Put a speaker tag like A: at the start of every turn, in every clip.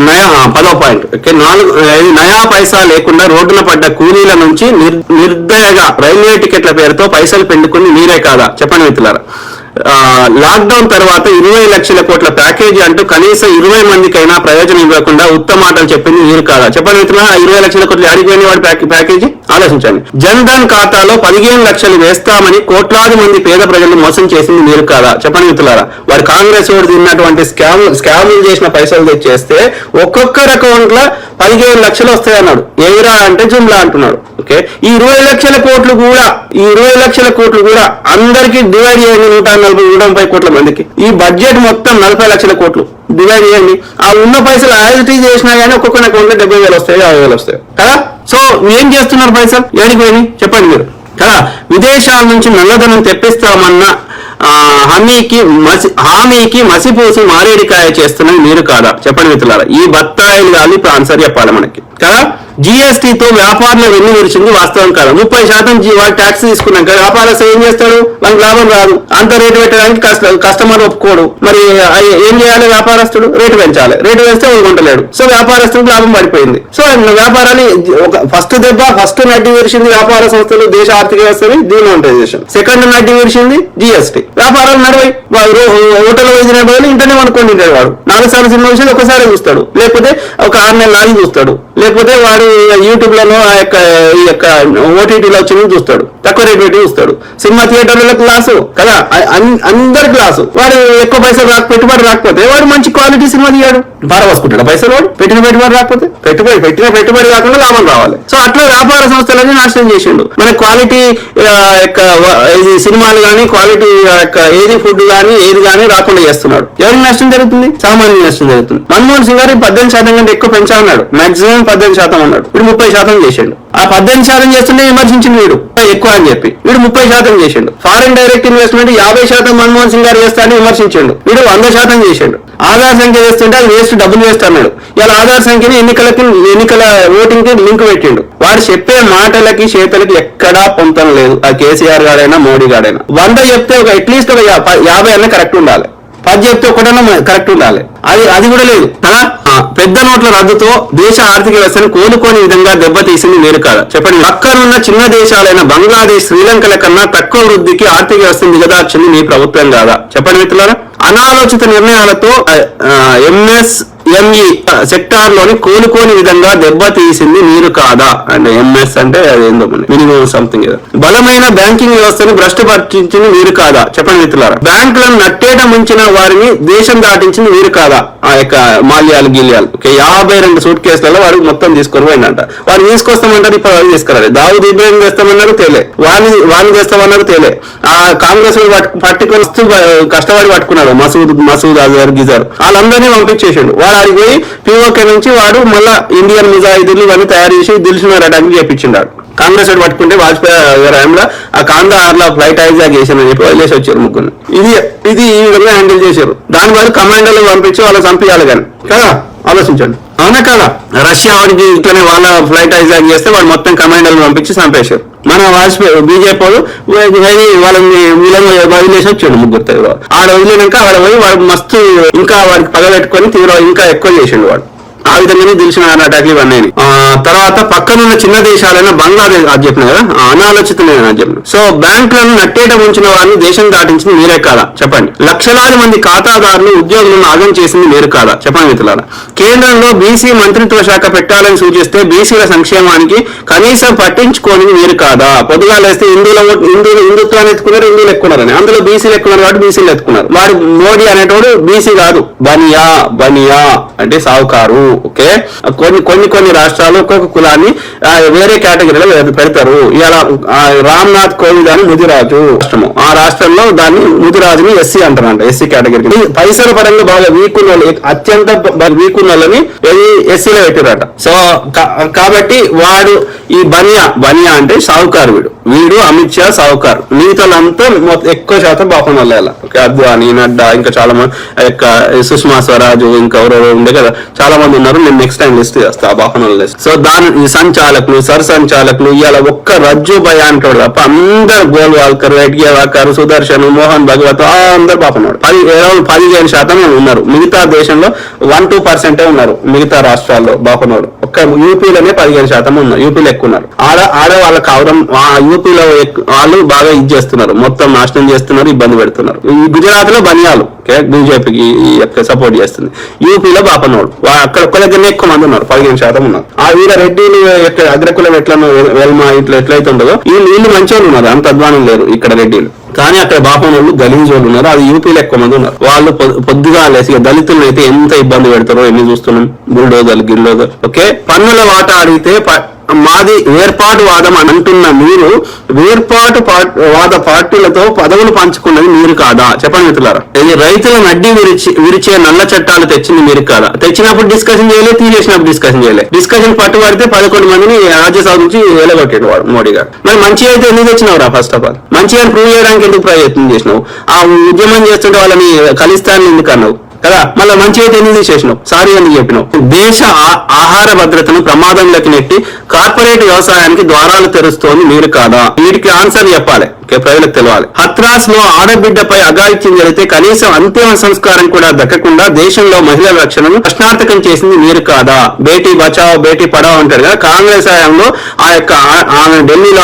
A: నయా పదో point. Okay నాలుగు నయా పైసా లేకుండా రోడ్డున పడ్డ కూలీల నుంచి నిర్- నిర్దయగా రైల్వే టికెట్ల పేరుతో పైసలు పెండుకుని మీరే కాదా? చెప్పండి మిత్రులారా. లాక్డౌన్ తర్వాత ఇరవై లక్షల కోట్ల ప్యాకేజీ అంటూ కనీసం ఇరవై మందికైనా ప్రయోజనం ఇవ్వకుండా ఉత్తమ మాటలు చెప్పింది మీరు కాదా? చెప్పండి మిత్రులారా ఇరవై లక్షల కోట్లు అడిగిపోయిన వాడి ప్యాకేజీ? ఆలోచించండి. జన్ధన్ ఖాతాలో పదిహేను లక్షలు వేస్తామని కోట్లాది మంది పేద ప్రజలు మోసం చేసింది మీరు కాదా? చెప్పండి మిత్రులారా. వారు కాంగ్రెస్ వాడు తిన్నటువంటి స్కామ్ స్కాములు చేసిన పైసలు తెచ్చేస్తే ఒక్కొక్కరు అకౌంట్లో పదిహేను లక్షలు వస్తాయన్నాడు ఎయిరా ఏరా అంటే జుమ్లా అంటున్నాడు. ఓకే? ఈ ఇరవై లక్షల కోట్లు కూడా ఈ ఇరవై లక్షల కోట్లు కూడా అందరికి డివైడ్ చేయండి. నూట నలభై నూట ముప్పై కోట్ల మందికి. ఈ బడ్జెట్ మొత్తం నలభై లక్షల కోట్లు. డివైడ్ చేయండి. ఆ ఉన్న పైసలు యాజిటీ చేసినా కానీ ఒక్కొక్క అకౌంట్లో డెబ్బై వేలు వస్తాయి యాభై వేలు వస్తాయి. కదా? సో ఏం చేస్తున్నారు పైసలు ఏడికి పోయి చెప్పండి మీరు. కదా విదేశాల నుంచి నల్లధనం తెప్పిస్తామన్న ఆ, హామీకి మసి హామీకి మసిపూసి మారేడికాయ చేస్తున్నది మీరు కాదా? చెప్పండి మిత్రులారా. ఈ బత్తాయిలు కానీ ఇప్పుడు ఆన్సర్ చెప్పాలి మనకి. కదా? GST వ్యాపారంలో వెన్ను విరిచింది వాస్తవం కాదు. ముప్పై శాతం వాడు ట్యాక్స్ తీసుకున్నాక వ్యాపారస్తు ఏం చేస్తాడు? వాళ్ళకి లాభం రాదు. అంత రేటు పెట్టడానికి కష్ట కస్టమర్ ఒప్పుకోడు. మరి ఏం చేయాలి వ్యాపారస్తుడు? రేటు పెంచాలి. రేటు పెంచితే ఒప్పుకుంటలేడు కొంటలేడు సో వ్యాపారస్తుడికి లాభం పడిపోయింది. సో వ్యాపారాన్ని ఒక ఫస్ట్ దెబ్బ ఫస్ట్ నడ్డి విరిచింది వ్యాపార సంస్థలు దేశ ఆర్థిక వ్యవస్థని డిమానిటైజేషన్ సెకండ్ నడ్డి విరిచింది జిఎస్టీ వ్యాపారాలు నడవై. హోటల్ వేసిన బదులు ఇంటనే అనుకోండి వాడు. నాలుగు సార్లు సినిమా విషయాలు ఒకసారి చూస్తాడు. లేకపోతే ఒక ఆరు నెలలు ఆగి చూస్తాడు. లేకపోతే వాడు యూట్యూబ్ లోనో ఆ యొక్క ఈ యొక్క ఓటీటీలో వచ్చి చూస్తాడు. తక్కువ రేట్ పెట్టి చూస్తాడు. సినిమా థియేటర్లలో క్లాసు కదా? అ- అందరి క్లాసు. వాడు ఎక్కువ పైసలు రాక పెట్టుబడి రాకపోతే వాడు మంచి క్వాలిటీ సినిమా తీయాడు. బారవసుకుంటాడు పైసలు వాడు పెట్టిన పెట్టుబడి రాకపోతే పెట్టుబడి పెట్టిన పెట్టుబడి కాకుండా లాభం రావాలి. సో అట్లా వ్యాపార సంస్థలన్నీ నాశనం చేసిండు. మన క్వాలిటీ యొక్క ఇది సినిమాలు కానీ క్వాలిటీ యొక్క ఏది ఫుడ్ కానీ ఏది కానీ రాకుండా చేస్తున్నాడు. ఎవరికి నష్టం జరుగుతుంది? సామాన్య నష్టం జరుగుతుంది. మన్మోహన్ సింగ్ గారు పద్దెనిమిది శాతం కంటే ఎక్కువ పెంచామన్నాడు మాక్సిమం పద్దెనిమిది శాతం అన్నాడు. వీడు ముప్పై శాతం చేసిండు. ఆ పద్దెనిమిది శాతం చేస్తుంటే విమర్శించింది వీడు. ఎక్కువ అని చెప్పి. వీడు ముప్పై శాతం చేసిండు. ఫారెన్ డైరెక్ట్ ఇన్వెస్ట్మెంట్ యాభై శాతం మన్మోహన్ సింగ్ గారు చేస్తారని విమర్శించిండు. వీడు వంద శాతం చేసిండు. ఆధార్ సంఖ్య వేస్తుంటే అది వేస్ట్ డబ్బులు వేస్ట్ అన్నాడు. ఇలా ఆధార్ సంఖ్యని ఎన్నికలకి ఎన్నికల ఓటింగ్కి లింక్ పెట్టిండు. వాడు చెప్పే మాటలకి చేతలకి ఎక్కడా పొంతం లేదు. ఆ కేసీఆర్ గారైనా మోడీ గారైనా. వంద చెప్తే ఒక అట్లీస్ట్ ఒక యాభై అన్న కరెక్ట్ ఉండాలి. పది చెప్తే ఒకటన్నా కరెక్ట్ ఉండాలి. అది అది కూడా లేదు. కదా పెద్ద నోట్ల రద్దుతో దేశ ఆర్థిక వ్యవస్థను కోలుకోని విధంగా దెబ్బతీసింది మీరు చెప్పండి. పక్కనున్న చిన్న దేశాలైన బంగ్లాదేశ్ శ్రీలంకల కన్నా తక్కువ వృద్ధికి ఆర్థిక వ్యవస్థను దిగదార్చింది మీ ప్రభుత్వం కాదా? చెప్పండి మిత్రులారా. అనాలోచిత నిర్ణయాలతో ఎంఎస్ ఎంఈ సెక్టార్లోని కోలుకోని విధంగా దెబ్బతీసింది మీరు కాదా? అండ్ ఎంఎస్ అంటే అది ఏందో మినిమం సంథింగ్ ఏదో. బలమైన బ్యాంకింగ్ వ్యవస్థను భ్రష్టపరిచింది మీరు కాదా? చెప్పండి మిత్రులారా. బ్యాంకులను నట్టేట ముంచిన వారిని దేశం దాటించింది మీరు కాదా? ఆ యొక్క మాల్యాలు గిల్యాలు. ఓకే యాభై రెండు సూట్ కేసులలో వాడు మొత్తం తీసుకొని పోయిందంట వారు తీసుకొస్తామంటారు ఇప్పుడు వాళ్ళు తీసుకురాలి. దావుద్ ఇబ్రాహిం చేస్తామన్నారు తేలే. వాడిని వాడిని చేస్తామన్నారు తేలే. ఆ కాంగ్రెస్ పట్టుకొని వస్తూ కష్టపడి పట్టుకున్నారు మసూద్ మసూద్ అజర్ గిజర్. వాళ్ళందరినీ పంపించేసిండు. వాడు ఆడికి పోయి పిఓకే నుంచి వాడు మళ్ళా ఇండియన్ ముజాహిదీలు ఇవన్నీ తయారు చేసి దిల్సుకున్నారు అటాక్ చేయించిండాడు కాంగ్రెస్ వాడు పట్టుకుంటే వాజ్పేయి టైంలో ఆ కాందాహార్లో ఫ్లైట్ హైజాక్ చేశానని చెప్పి వదిలేసి వచ్చారు ముగ్గురు ఇది ఇది ఈ విధంగా హ్యాండిల్ చేశారు. దాని బదులు కమాండర్లు పంపించి వాళ్ళు చంపించాలి కానీ. కదా? ఆలోచించండి. అవునా కదా రష్యా వాడికి ఇట్లనే వాళ్ళ ఫ్లైట్ హైజాక్ చేస్తే వాడు మొత్తం కమాండర్లు పంపించి చంపేశారు. మన వాజ్పేయి బీజేపీ వాళ్ళు వాళ్ళని వీళ్ళని వదిలేసి వచ్చాడు ముగ్గురు తీవ్ర ఆడ వదిలినాక ఆడ పోయి వాడు మస్తు ఇంకా వాడికి పగబెట్టుకొని తీవ్ర ఇంకా ఎక్కువ చేసిండు వాడు. ఆ విధంగానే తెలిసిన అటాక్లు ఇవన్నీ. తర్వాత పక్కనున్న చిన్న దేశాలైన బంగ్లాదేశ్ అది చెప్పిన కదా? అనాలోచితమైన చెప్పిన సో బ్యాంకులను నట్టేట ఉంచిన వారిని దేశం దాటించింది మీరే కాదా చెప్పండి. లక్షలాది మంది ఖాతాదారులు ఉద్యోగులను ఆగం చేసింది మీరు కాదా చెప్పండి మిత్రులారా. కేంద్రంలో బీసీ మంత్రిత్వ శాఖ పెట్టాలని సూచిస్తే బీసీల సంక్షేమానికి కనీసం పట్టించుకోని మీరు కాదా పొద్దుగా లేస్తే హిందువుల హిందువులు హిందుత్వాన్ని ఎత్తుకున్నారు హిందువులు ఎక్కున్నారని. అందులో బీసీలు ఎక్కున్నారు కాబట్టి బీసీలు ఎత్తుకున్నారు. వాడు మోడీ అనేటోడు బీసీ కాదు. బనియా బనియా అంటే సావుకారు. ఓకే? కొన్ని కొన్ని కొన్ని రాష్ట్రాలు ఒక్కొక్క కులాన్ని వేరే కేటగిరీలో పెడతారు. ఇలా రామ్నాథ్ కోవింద్ అని ముదిరాజు రాష్ట్రము. ఆ రాష్ట్రంలో దాన్ని ముదిరాజుని ఎస్సీ అంటారంట ఎస్సీ కేటగిరీ పైసల పరంగా బాగా వీక్ ఉన్న వాళ్ళు అత్యంత వీక్ ఉన్న వాళ్ళని ఎస్సీలో పెట్టారట సో కాబట్టి వాడు ఈ బనియా బనియా అంటే సావుకారు వీడు. వీడు అమిత్ షా సావుకారు మిగతాలంతా మొత్తం ఎక్కువ శాతం బాపన వాళ్ళ ఓకే అద్వానీ నడ్డా ఇంకా చాలా మంది యొక్క సుష్మా స్వరాజు ఇంకా ఎవరెవరు ఉండే కదా చాలా మంది ఉన్నారు. నేను నెక్స్ట్ టైం లిస్ట్ చేస్తా ఆ బాపన లిస్ట్ సో దాని సంచాలకులు సర్ సంచాలకులు ఇవాళ ఒక్క రజ్జు భయ అంటాడు తప్ప అందరు గోల్వాల్కర్ ఎడ్గేవాకర్ సుదర్శన్ మోహన్ భగవత్ అందరు బాపనవాడు పది పదిహేను శాతం ఉన్నారు. మిగతా దేశంలో వన్ టూ పర్సెంటే ఉన్నారు. మిగతా రాష్ట్రాల్లో బాపనోడు ఒక్క యూపీలోనే పదిహేను శాతం ఉన్నారు. యూపీలో ఎక్కువ ఉన్నారు ఆడ ఆడ వాళ్ళ కావడం ఆ యూపీలో వాళ్ళు బాగా ఇది చేస్తున్నారు. మొత్తం నాశనం చేస్తున్నారు ఇబ్బంది పెడుతున్నారు. ఈ గుజరాత్లో బనియాలు బీజేపీకి ఈ యొక్క సపోర్ట్ చేస్తుంది. యూపీలో బాపన్నోడు అక్కడ ఒక్క దగ్గరనే ఎక్కువ మంది ఉన్నారు పదిహేను శాతం ఉన్నారు. ఆ వీళ్ళ రెడ్డిలు అగ్రకులం ఎట్లా వెల్మా ఇట్లా ఎట్లయితే ఉండదో వీళ్ళు వీళ్ళు మంచిగా ఉన్నారు అంత అధ్వానం లేరు ఇక్కడ రెడ్డిలు. కానీ అక్కడ బాపం వాళ్ళు గలీజ్ వాళ్ళు ఉన్నారు అది యూపీలో ఎక్కువ మంది ఉన్నారు. వాళ్ళు పొద్దుగా లేసి దళితులను అయితే ఎంత ఇబ్బంది పెడతారో ఎన్ని చూస్తున్నాం? బుల్డోజర్లు గిల్డోజర్ ఓకే? పన్నుల వాటా అడిగితే ప- మాది వేర్పాటు వాదం అని అంటున్న మీరు వేర్పాటు వాద పార్టీలతో పదవులు పంచుకున్నది మీరు కాదా? చెప్పండి మిత్రులారా. ఇది రైతుల నడ్డి విరిచి విరిచే నల్ల చట్టాలు తెచ్చింది మీరు కాదా? తెచ్చినప్పుడు డిస్కషన్ చేయలే తీసేసినప్పుడు డిస్కషన్ చేయలే. డిస్కషన్ పట్టుబడితే పదకొండు మందిని రాజ్యసభ నుంచి వేలగొట్టాడు వాడు మోడీ గారు. మరి మంచి అయితే ఎందుకు తెచ్చినావురా ఫస్ట్ ఆఫ్ ఆల్ మంచి అని ప్రూవ్ చేయడానికి ఎందుకు ప్రయత్నం చేసినావు? ఆ ఉద్యమం చేస్తుంటే వాళ్ళని కలిస్తానని ఎందుకు అన్నావు? కదా? మళ్ళీ మంచి అయితే ఎందుకు తీసేసినావు సారీ అని చెప్పినావు. దేశ ఆ- ఆహార భద్రతను ప్రమాదంలోకి నెట్టి కార్పొరేట్ వ్యవసాయానికి ద్వారాలు తెరుస్తోంది మీరు కాదా? వీటికి ఆన్సర్ చెప్పాలి. ప్రజలకు తెలవాలి. హత్రాస్లో ఆడబిడ్డపై అఘాయిత్యం జరిగితే కనీసం అంతిమ సంస్కారం కూడా దక్కకుండా దేశంలో మహిళల రక్షణను ప్రశ్నార్థకం చేసింది మీరు కాదా? బేటీ బచావ్ బేటీ పడావ్ అంటారు కదా? కాంగ్రెస్ హయాంలో ఆ యొక్క ఆమె ఢిల్లీలో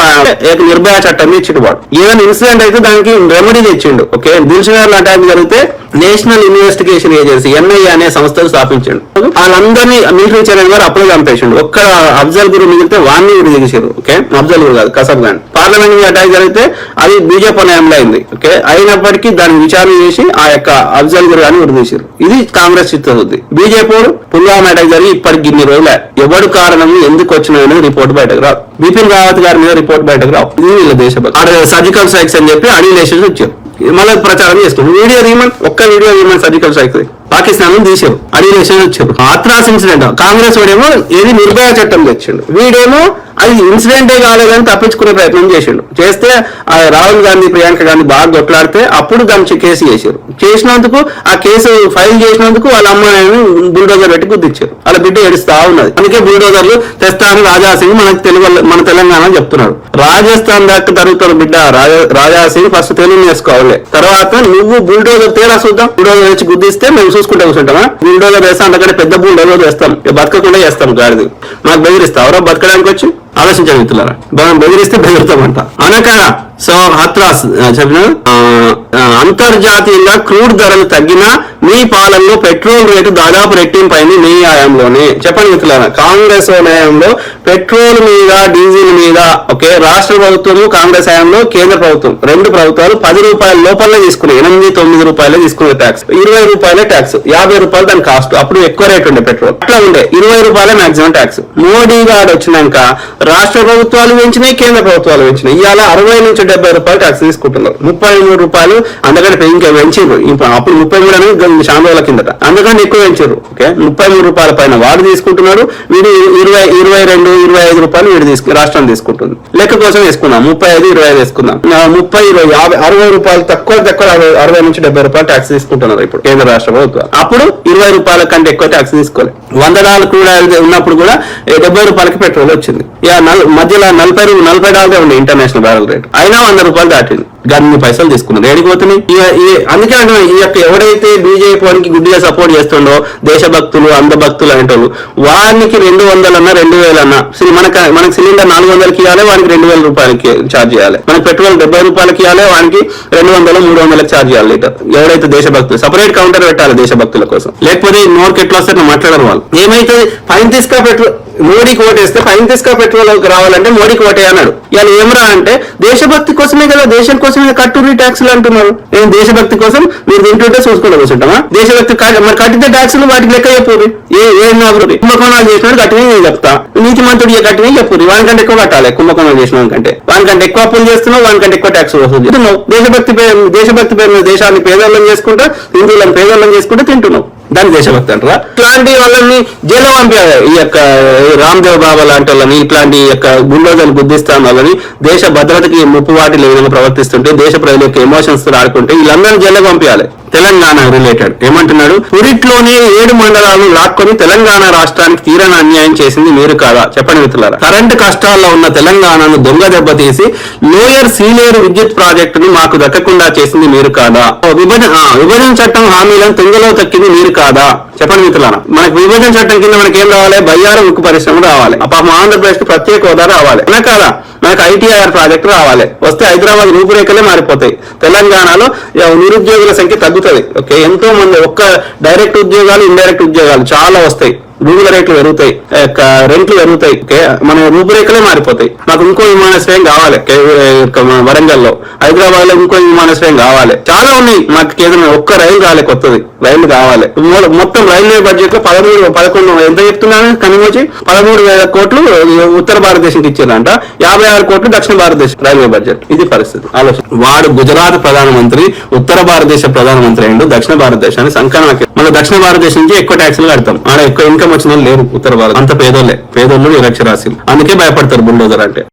A: యొక్క నిర్భయ చట్టం ఇచ్చిండు వాడు ఏదైనా ఇన్సిడెంట్ అయితే దానికి రెమెడీ తెచ్చిండు. ఓకే దిల్సుగారు అటాక్ జరిగితే నేషనల్ ఇన్వెస్టిగేషన్ ఏజెన్సీ ఎన్ఐఏ అనే సంస్థను స్థాపించండు. వాళ్ళందరినీ మిలిటరీ చైర్మన్ గారు అప్పుడే చంపేసిండు ఒక్క అఫ్జల్ గురు మిగిలితే వాడిని విడి దిగేసారు ఓకే? అఫ్జల్ గురు కాదు కసబ్ గాన్ పార్లమెంట్ మీద అటాక్ జరిగితే అది బీజేపీ న్యాయంలో అయింది ఓకే? అయినప్పటికీ దాన్ని విచారణ చేసి ఆ యొక్క అఫ్జల్ గురు గాని విడదీశారు ఇది కాంగ్రెస్ చిత్తశుద్ధి. బీజేపీ పుల్వామా అటాక్ జరిగి ఇప్పటికి ఇన్ని రోజులే ఎవడు కారణం ఎందుకు వచ్చిన అనేది రిపోర్ట్ బయటకు రాదు. బిపిన్ రావత్ గారి మీద రిపోర్ట్ బయటకు రావు. ఇది వీళ్ళ దేశభక్తి. ఆడ సర్జికల్ స్ట్రైక్స్ అని చెప్పి అడిలేషన్ వచ్చారు. మళ్ళీ ప్రచారం చేస్తున్నాం వీడియో తీయమని ఒక్క వీడియో తీయమని సర్జికల్ స్ట్రైక్ పాకిస్తాన్ తీసారు తీశారు వచ్చారు ఆత్రాస్ ఇన్సిడెంట్ కాంగ్రెస్ వాడేమో ఏది నిర్భయ చట్టం తెచ్చిండు. వీడేమో అది ఇన్సిడెంటే కాలేదని తప్పించుకునే ప్రయత్నం చేసిండు. చేస్తే ఆ రాహుల్ గాంధీ ప్రియాంక గాంధీ బాగా కొట్లాడితే అప్పుడు దాని కేసు చేశారు. చేసినందుకు ఆ కేసు ఫైల్ చేసినందుకు వాళ్ళ అమ్మాయిని బుల్డోజర్ పెట్టి గుద్దిచ్చారు. వాళ్ళ బిడ్డ ఏడుస్తా ఉన్నది. అందుకే బుల్డోజర్లు తెస్తాను రాజాసింగ్ మనకు తెలుగు మన తెలంగాణ చెప్తున్నాడు రాజస్థాన్ దాకా జరుగుతున్న బిడ్డ రాజాసింగ్ ఫస్ట్ తెలుగు నేర్చుకోవాలి. తర్వాత నువ్వు బుల్డోజర్ తేలా చూద్దాం. బుల్డోజర్ వచ్చి గుద్దిస్తే మేము చూసుకుంటే కూర్చుంటామా? బుల్డోజర్ వేస్తాం అందుకంటే పెద్ద బుల్డోజర్ వేస్తాం. బతకకుండా చేస్తాం గాడిది. మాకు బెదిరిస్తావరా బతకడానికి వచ్చి ఆలోచించాలి మిత్రులారా. మనం బెదిరిస్తే బెదిరుతామంట అనకరా సో హత్రాస్ చెప్పిన? అంతర్జాతీయంగా క్రూడ్ ధరలు తగ్గినా మీ పాలనలో పెట్రోల్ రేటు దాదాపు రెట్టింపైంది మీ ఆయంలోనే. చెప్పండి మిత్రులారా కాంగ్రెస్ హయాంలో పెట్రోల్ మీద డీజిల్ మీద ఓకే రాష్ట్ర ప్రభుత్వము కాంగ్రెస్ హయాంలో కేంద్ర ప్రభుత్వం రెండు ప్రభుత్వాలు పది రూపాయల లోపలనే తీసుకున్నాయి. ఎనిమిది తొమ్మిది రూపాయలే తీసుకునే ట్యాక్స్ ఇరవై రూపాయలే ట్యాక్స్ యాభై రూపాయలు దాని కాస్ట్ అప్పుడు ఎక్కువ రేట్ ఉండే పెట్రోల్. అట్లా ఉండే. ఇరవై రూపాయలే మాక్సిమం ట్యాక్స్ మోడీ గారు వచ్చినాక రాష్ట్ర ప్రభుత్వాలు పెంచినాయి కేంద్ర ప్రభుత్వాలు పెంచినాయి. ఇవాళ అరవై నుంచి డెబ్బై రూపాయలు ట్యాక్స్ తీసుకుంటున్నారు. ముప్పై మూడు రూపాయలు అందుకని ఇంకా పెంచారు అప్పుడు ముప్పై మూడు అనేది చాలా రోజుల కిందట. అందుకని ఎక్కువ పెంచారు ఓకే? ముప్పై మూడు రూపాయల పైన వాడు తీసుకుంటున్నాడు వీడు ఇరవై ఇరవై రెండు ఇరవై ఐదు రూపాయలు వీడు తీసుకు రాష్ట్రం తీసుకుంటుంది. లెక్క కోసం వేసుకుందాం. ముప్పై ఐదు ఇరవై ఐదు వేసుకుందాం. ముప్పై ఇరవై యాభై అరవై రూపాయలు తక్కువ తక్కువ అరవై అరవై నుంచి డెబ్బై రూపాయలు ట్యాక్స్ తీసుకుంటున్నారు ఇప్పుడు కేంద్ర రాష్ట్ర ప్రభుత్వం. అప్పుడు ఇరవై రూపాయల కంటే ఎక్కువ ట్యాక్స్ తీసుకోలేదు వంద డాలర్ కూడా ఉన్నప్పుడు కూడా డెబ్బై రూపాయలకి పెట్రోల్ వచ్చింది. ఇక నల్- మధ్యలో నలభై నలభై డాలరే ఉండే ఇంటర్నేషనల్ బ్యారల్ రేట్ అయినా వంద రూపాయలు దాటింది గన్ని పైసలు తీసుకున్నారు ఏడికి పోతున్నాయి? అందుకే అంటే ఈ యొక్క ఎవడైతే బీజేపీ వానికి గుడ్డిగా సపోర్ట్ చేస్తుండో దేశభక్తులు అంధభక్తులు అనేటోళ్ళు వానికి రెండు వందలన్నా రెండు వేలన్నా సి- మనకు మనకి సిలిండర్ నాలుగు వందలకి ఇవ్వాలి వానికి రెండు వేల రూపాయలకి ఛార్జ్ చేయాలి. మనకి పెట్రోల్ డెబ్బై రూపాయలకి ఇవ్వాలి వానికి రెండు వందలు మూడు వందలకి ఛార్జ్ చేయాలి లీటర్. ఎవరైతే దేశభక్తులు సపరేట్ కౌంటర్ పెట్టాలి దేశభక్తుల కోసం. లేకపోతే నోరుకి ఎట్లా వస్తే మాట్లాడరు వాళ్ళు. ఏమైతే పైన తీసుకా పెట్రోల్ మోడీకి ఓటేస్తే పైన తీసుకా పెట్రోల్ రావాలంటే మోడీకి ఓటే అన్నాడు. ఇవాళ ఏమరా అంటే దేశభక్తి కోసమే కదా దేశం కోసం కోసమే కట్టుర్రి ట్యాక్సులు అంటున్నారు. నేను దేశభక్తి కోసం మీరు తింటుంటే చూసుకుంటూ కూర్చుంటామా? దేశభక్తి మరి కట్టితే ట్యాక్సులు వాటికి లెక్క చెప్పుర్రి ఏ ఏ కాబట్టి కుంభకోణాలు చేసినాడు కట్టినే నేను చెప్తా? నీతి మంత్రుడు కట్టిన చెప్పుర్రి వానికంటే ఎక్కువ కట్టాలి కుంభకోణాలు చేసిన కంటే వానికంటే ఎక్కువ అప్పులు చేస్తున్నావు వానికంటే ఎక్కువ ట్యాక్స్ వసూలు చేస్తున్నావు. దేశభక్తి పేరు దేశభక్తి పేరు మీద దేశాన్ని పేదోళ్ళం చేసుకుంటా హిందువులను పేదోళ్ళం చేసుకుంటూ తింటున్నావు. దాని దేశభక్తి అంటారా ఇట్లాంటి వాళ్ళని జైలు పంపారు ఈ యొక్క రామ్దేవ్ బాబా లాంటి వాళ్ళని ఇట్లాంటి యొక్క గుండోజని గుద్దిస్తాను వాళ్ళని దేశ భద్రతకి ముప్పు వాటి విధంగా ప్రవర్తిస్తుంటే దేశ ప్రజల యొక్క ఎమోషన్స్తో ఆడుకుంటే వీళ్ళందరినీ జైలు పంపించాలి తెలంగాణ రిలేటెడ్ ఏమంటున్నాడు? పురిట్లోనే ఏడు మండలాలు లాక్కొని తెలంగాణ రాష్ట్రానికి తీరని అన్యాయం చేసింది మీరు కాదా? చెప్పండి మిత్రులారా. కరెంటు కష్టాల్లో ఉన్న తెలంగాణను దొంగ దెబ్బతీసి లోయర్ సీనియర్ విద్యుత్ ప్రాజెక్టును మాకు దక్కకుండా చేసింది మీరు కాదా? విభజన విభజన చట్టం హామీలను తుంగలో తక్కింది మీరు కాదా చెప్పండి మిత్రులారా. మనకి విభజన చట్టం కింద మనకి ఏం రావాలి? బయ్యారం ఉక్కు పరిశ్రమ రావాలి. అప్పుడు ఆంధ్రప్రదేశ్కి ప్రత్యేక హోదా రావాలి. అవునా కాదా? మనకు ఐటీఆర్ ప్రాజెక్ట్ రావాలి. వస్తే హైదరాబాద్ రూపురేఖలే మారిపోతాయి. తెలంగాణలో నిరుద్యోగుల సంఖ్య తగ్గుతుంది. ఓకే ఎంతో మంది ఒక్క డైరెక్ట్ ఉద్యోగాలు ఇండైరెక్ట్ ఉద్యోగాలు చాలా వస్తాయి. భూముల రేట్లు పెరుగుతాయి. రెంట్లు పెరుగుతాయి. ఓకే మన రూపురేఖలే మారిపోతాయి. మాకు ఇంకో విమానాశ్రయం కావాలి. కే- లో యొక్క వరంగల్లో. హైదరాబాద్లో ఇంకో విమానాశ్రయం కావాలి. చాలా ఉన్నాయి. మాకు కేంద్రం ఒక్క రైలు రాలే కొత్తది. రైలు కావాలి. మొత్తం రైల్వే బడ్జెట్లో పదమూడు పదకొండు ఎంత చెప్తున్నాను కనిమోచి పదమూడు వేల కోట్లు ఉత్తర భారతదేశానికి ఇచ్చారంట. యాభై ఆరు కోట్లు దక్షిణ భారతదేశం రైల్వే బడ్జెట్. ఇది పరిస్థితి. ఆలోచన. వాడు గుజరాత్ ప్రధానమంత్రి ఉత్తర భారతదేశ ప్రధానమంత్రి అయిండు దక్షిణ భారతదేశాన్ని సంకలనకి మన దక్షిణ భారతదేశం నుంచి ఎక్కువ ట్యాక్సులు కడతాం. ఆడ ఎక్కువ ఇన్కమ్ వచ్చిన లేరు ఉత్తర భారత్ అంత పేదోళ్ళే. పేదోళ్ళు నిరక్షరాస్యులు. అందుకే భయపడతారు బుల్డోజర్ అంటే.